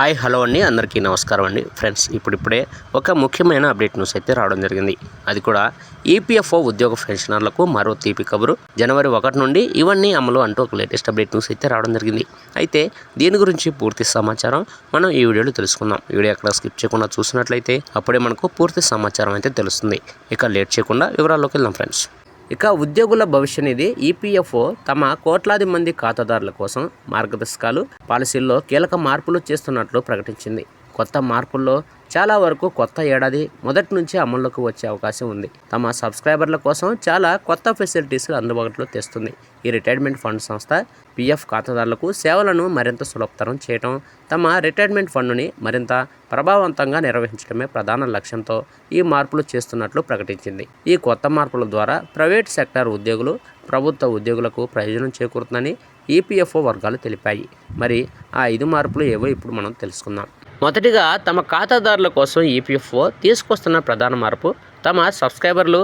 Hi hello అండి. అందరికీ నమస్కారం అండి. ఫ్రెండ్స్ ఇప్పుడిప్పుడే ఒక ముఖ్యమైన అప్డేట్ న్యూస్ అయితే రావడం జరిగింది. అది కూడా ఈపీఎఫ్ఓ ఉద్యోగ పెన్షనర్లకు మరో తీపి కబురు. జనవరి ఒకటి నుండి ఇవన్నీ అమలు అంటూ ఒక లేటెస్ట్ అప్డేట్ న్యూస్ అయితే రావడం జరిగింది. అయితే దీని గురించి పూర్తి సమాచారం మనం ఈ వీడియోలో తెలుసుకుందాం. వీడియో ఎక్కడ స్కిప్ చేయకుండా చూసినట్లయితే అప్పుడే మనకు పూర్తి సమాచారం అయితే తెలుస్తుంది. ఇక లేట్ చేయకుండా వివరాల్లోకి వెళ్దాం ఫ్రెండ్స్. ఇక ఉద్యోగుల భవిష్య నిధి ఈపీఎఫ్ఓ తమ కోట్లాది మంది ఖాతాదారుల కోసం మార్గదర్శకాలు పాలసీల్లో కీలక మార్పులు చేస్తున్నట్లు ప్రకటించింది. కొత్త మార్పుల్లో చాలా వరకు కొత్త ఏడాది మొదటి నుంచి అమల్లోకి వచ్చే అవకాశం ఉంది. తమ సబ్స్క్రైబర్ల కోసం చాలా కొత్త ఫెసిలిటీస్ అందుబాటులో తెస్తుంది. ఈ రిటైర్మెంట్ ఫండ్ సంస్థ పిఎఫ్ ఖాతాదారులకు సేవలను మరింత సులభతరం చేయటం తమ రిటైర్మెంట్ ఫండ్ని మరింత ప్రభావవంతంగా నిర్వహించడమే ప్రధాన లక్ష్యంతో ఈ మార్పులు చేస్తున్నట్లు ప్రకటించింది. ఈ కొత్త మార్పుల ద్వారా ప్రైవేట్ సెక్టార్ ఉద్యోగులు ప్రభుత్వ ఉద్యోగులకు ప్రయోజనం చేకూరుతుందని ఈపీఎఫ్ఓ వర్గాలు తెలిపాయి. మరి ఆ ఐదు మార్పులు ఏవో ఇప్పుడు మనం తెలుసుకుందాం. మొదటిగా తమ ఖాతాదారుల కోసం ఈపీఎఫ్ఓ తీసుకొస్తున్న ప్రధాన మార్పు తమ సబ్స్క్రైబర్లు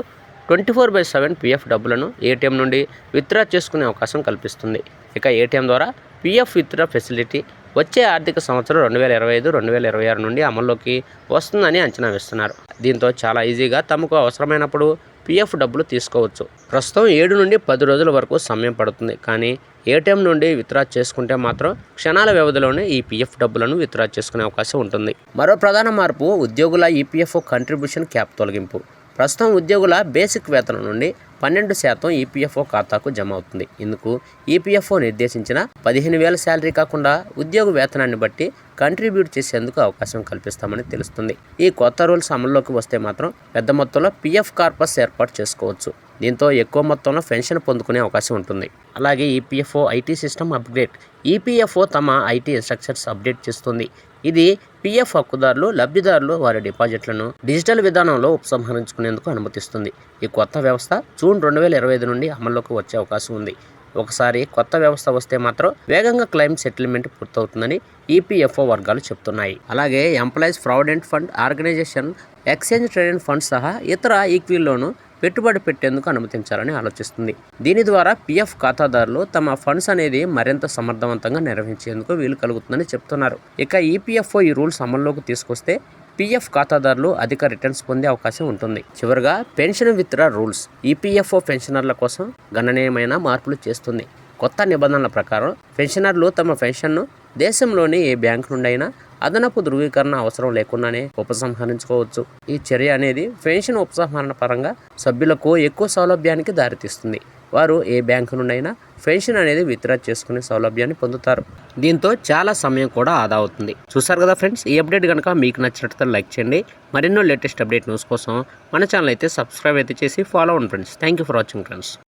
twenty four by seven PF డబ్బులను ఏటీఎం నుండి విత్డ్రా చేసుకునే అవకాశం కల్పిస్తుంది. ఇక ఏటీఎం ద్వారా పిఎఫ్ విత్డ్రా ఫెసిలిటీ వచ్చే ఆర్థిక సంవత్సరం రెండు వేల ఇరవై ఐదు రెండు వేల ఇరవై ఆరు నుండి అమల్లోకి వస్తుందని అంచనా వేస్తున్నారు. దీంతో చాలా ఈజీగా తమకు అవసరమైనప్పుడు పిఎఫ్ డబ్బులు తీసుకోవచ్చు. ప్రస్తుతం ఏడు నుండి పది రోజుల వరకు సమయం పడుతుంది. కానీ ఏటీఎం నుండి విత్డ్రా చేసుకుంటే మాత్రం క్షణాల వ్యవధిలోనే ఈ పిఎఫ్ డబ్బులను విత్డ్రా చేసుకునే అవకాశం ఉంటుంది. మరో ప్రధాన మార్పు ఉద్యోగుల ఈపీఎఫ్ఓ కంట్రిబ్యూషన్ క్యాప్ తొలగింపు. ప్రస్తుతం ఉద్యోగుల బేసిక్ వేతనం నుండి పన్నెండు శాతం ఈపీఎఫ్ఓ ఖాతాకు జమ అవుతుంది. ఇందుకు ఈపీఎఫ్ఓ నిర్దేశించిన పదిహేను వేల శాలరీ కాకుండా ఉద్యోగ వేతనాన్ని బట్టి కంట్రిబ్యూట్ చేసేందుకు అవకాశం కల్పిస్తామని తెలుస్తుంది. ఈ కొత్త రూల్స్ అమల్లోకి వస్తే మాత్రం పెద్ద మొత్తంలో పిఎఫ్ కార్పస్ ఏర్పాటు చేసుకోవచ్చు. దీంతో ఎక్కువ మొత్తంలో పెన్షన్ పొందుకునే అవకాశం ఉంటుంది. అలాగే EPFO IT system upgrade EPFO తమ ఐటీ ఇన్స్ట్రక్చర్స్ అప్డేట్ చేస్తుంది. ఇది పిఎఫ్ హక్కుదారులు లబ్ధిదారులు వారి డిపాజిట్లను డిజిటల్ విధానంలో ఉపసంహరించుకునేందుకు అనుమతిస్తుంది. ఈ కొత్త వ్యవస్థ జూన్ రెండు వేల ఇరవై ఐదు నుండి అమల్లోకి వచ్చే అవకాశం ఉంది. ఒకసారి కొత్త వ్యవస్థ వస్తే మాత్రం వేగంగా క్లెయిమ్ సెటిల్మెంట్ పూర్తవుతుందని ఈపీఎఫ్ఓ వర్గాలు చెప్తున్నాయి. అలాగే employees provident fund organisation exchange traded fund సహా ఇతర ఈక్వీల్లోనూ పెట్టుబడి పెట్టేందుకు అనుమతించాలని ఆలోచిస్తుంది. దీని ద్వారా పిఎఫ్ ఖాతాదారులు తమ ఫండ్స్ అనేది మరింత సమర్థవంతంగా నిర్వహించేందుకు వీలు కలుగుతుందని చెప్తున్నారు. ఇక ఈపీఎఫ్ఓ ఈ రూల్స్ అమల్లోకి తీసుకొస్తే పీఎఫ్ ఖాతాదారులు అధిక రిటర్న్స్ పొందే అవకాశం ఉంటుంది. చివరిగా పెన్షన్ విత్డ్రా రూల్స్ ఈపీఎఫ్ఓ పెన్షనర్ల కోసం గణనీయమైన మార్పులు చేస్తుంది. కొత్త నిబంధనల ప్రకారం పెన్షనర్లు తమ పెన్షన్ను దేశంలోని ఏ బ్యాంకు నుండైనా అదనపు ధృవీకరణ అవసరం లేకుండానే ఉపసంహరించుకోవచ్చు. ఈ చర్య అనేది పెన్షన్ ఉపసంహరణ పరంగా సభ్యులకు ఎక్కువ సౌలభ్యానికి దారితీస్తుంది. వారు ఏ బ్యాంకు నుండైనా పెన్షన్ అనేది విత్డ్రా చేసుకునే సౌలభ్యాన్ని పొందుతారు. దీంతో చాలా సమయం కూడా ఆదా అవుతుంది. చూసారు కదా ఫ్రెండ్స్ ఈ అప్డేట్ కనుక మీకు నచ్చినట్లయితే లైక్ చేయండి. మరెన్నో లేటెస్ట్ అప్డేట్ న్యూస్ కోసం మన ఛానల్ అయితే సబ్స్క్రైబ్ అయితే చేసి ఫాలో అవ్వండి friends. Thank you for watching friends.